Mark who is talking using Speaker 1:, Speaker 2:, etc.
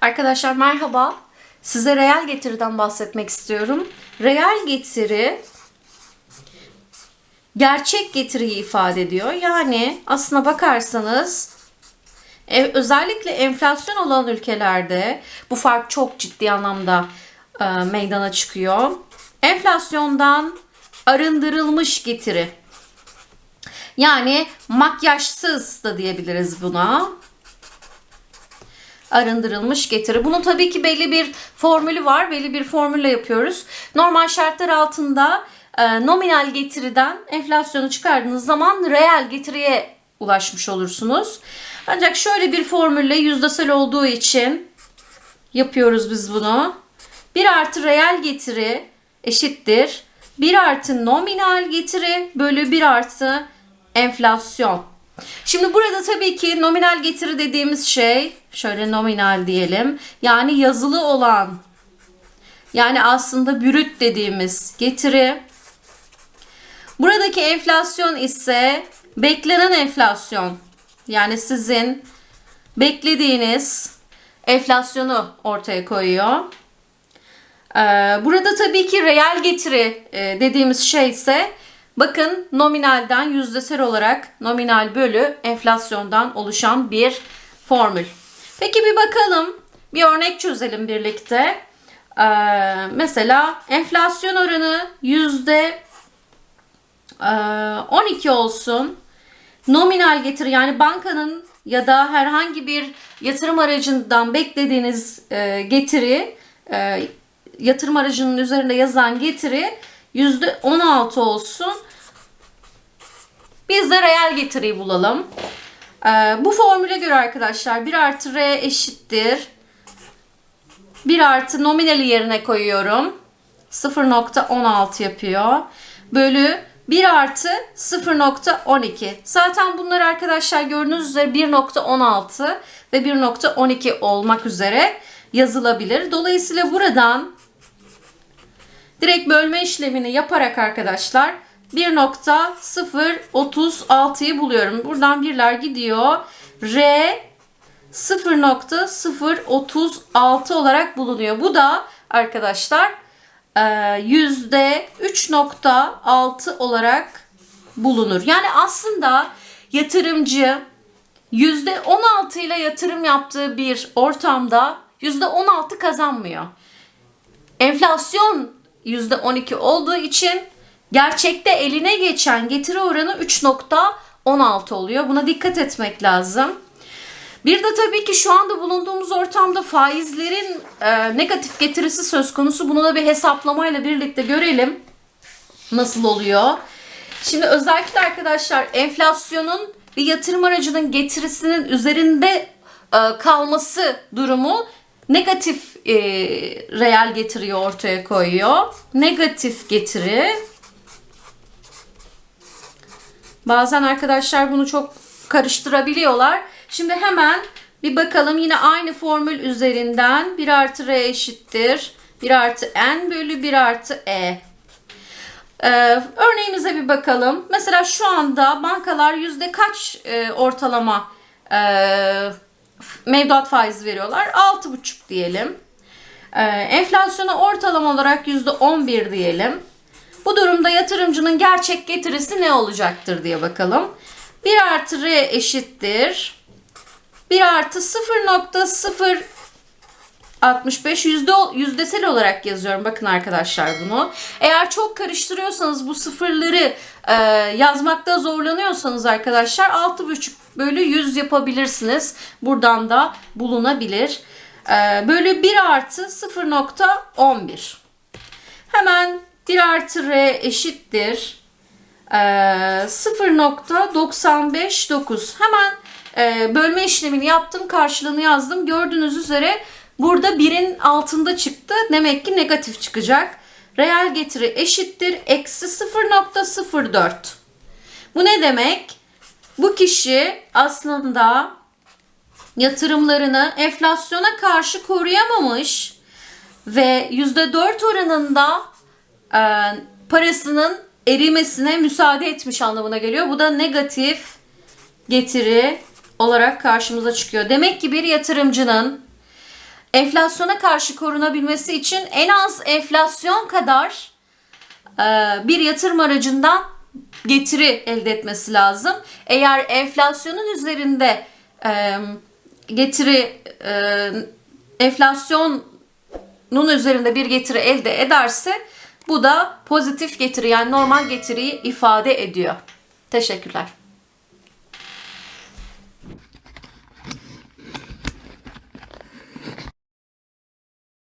Speaker 1: Arkadaşlar merhaba. Size reel getiriden bahsetmek istiyorum. Reel getiri gerçek getiriyi ifade ediyor. Yani aslına bakarsanız e, özellikle enflasyon olan ülkelerde bu fark çok ciddi anlamda e, meydana çıkıyor. Enflasyondan arındırılmış getiri. Yani makyajsız da diyebiliriz buna arındırılmış getiri. Bunun tabii ki belli bir formülü var. Belli bir formülle yapıyoruz. Normal şartlar altında e, nominal getiriden enflasyonu çıkardığınız zaman reel getiriye ulaşmış olursunuz. Ancak şöyle bir formülle yüzdesel olduğu için yapıyoruz biz bunu. 1 artı reel getiri eşittir. 1 artı nominal getiri bölü 1 artı enflasyon. Şimdi burada tabii ki nominal getiri dediğimiz şey şöyle nominal diyelim. Yani yazılı olan yani aslında brüt dediğimiz getiri. Buradaki enflasyon ise beklenen enflasyon. Yani sizin beklediğiniz enflasyonu ortaya koyuyor. Ee, burada tabii ki reel getiri e, dediğimiz şey ise bakın nominalden yüzdesel olarak nominal bölü enflasyondan oluşan bir formül. Peki bir bakalım bir örnek çözelim birlikte. Ee, mesela enflasyon oranı yüzde 12 olsun. Nominal getiri yani bankanın ya da herhangi bir yatırım aracından beklediğiniz e, getiri e, yatırım aracının üzerinde yazan getiri yüzde 16 olsun. Biz de reel getiriyi bulalım. Ee, bu formüle göre arkadaşlar 1 artı R eşittir. 1 artı nominali yerine koyuyorum. 0.16 yapıyor. Bölü 1 artı 0.12. Zaten bunlar arkadaşlar gördüğünüz üzere 1.16 ve 1.12 olmak üzere yazılabilir. Dolayısıyla buradan direkt bölme işlemini yaparak arkadaşlar 1.036'yı buluyorum. Buradan birler gidiyor. R 0.036 olarak bulunuyor. Bu da arkadaşlar %3.6 olarak bulunur. Yani aslında yatırımcı %16 ile yatırım yaptığı bir ortamda %16 kazanmıyor. Enflasyon %12 olduğu için gerçekte eline geçen getiri oranı 3.16 oluyor. Buna dikkat etmek lazım. Bir de tabii ki şu anda bulunduğumuz ortamda faizlerin e, negatif getirisi söz konusu. Bunu da bir hesaplamayla birlikte görelim. Nasıl oluyor? Şimdi özellikle arkadaşlar enflasyonun bir yatırım aracının getirisinin üzerinde e, kalması durumu negatif e, reel getiriyi ortaya koyuyor. Negatif getiri. Bazen arkadaşlar bunu çok karıştırabiliyorlar. Şimdi hemen bir bakalım yine aynı formül üzerinden 1 artı R eşittir. 1 artı N bölü 1 artı E. Ee, örneğimize bir bakalım. Mesela şu anda bankalar yüzde kaç e, ortalama e, mevduat faizi veriyorlar? 6,5 diyelim. Ee, enflasyona ortalama olarak yüzde 11 diyelim. Bu durumda yatırımcının gerçek getirisi ne olacaktır diye bakalım. 1 artı R eşittir. 1 artı 0.0 65 yüzde yüzdesel olarak yazıyorum. Bakın arkadaşlar bunu. Eğer çok karıştırıyorsanız bu sıfırları e, yazmakta zorlanıyorsanız arkadaşlar 6,5 bölü 100 yapabilirsiniz. Buradan da bulunabilir. E, bölü 1 artı 0.11. Hemen 1 artı R eşittir. E, 0.959. Hemen e, bölme işlemini yaptım. Karşılığını yazdım. Gördüğünüz üzere burada birin altında çıktı. Demek ki negatif çıkacak. Reel getiri eşittir. Eksi 0.04. Bu ne demek? Bu kişi aslında yatırımlarını enflasyona karşı koruyamamış ve %4 oranında e, parasının erimesine müsaade etmiş anlamına geliyor. Bu da negatif getiri olarak karşımıza çıkıyor. Demek ki bir yatırımcının enflasyona karşı korunabilmesi için en az enflasyon kadar e, bir yatırım aracından getiri elde etmesi lazım. Eğer enflasyonun üzerinde e, getiri e, enflasyonun üzerinde bir getiri elde ederse bu da pozitif getiri yani normal getiriyi ifade ediyor. Teşekkürler.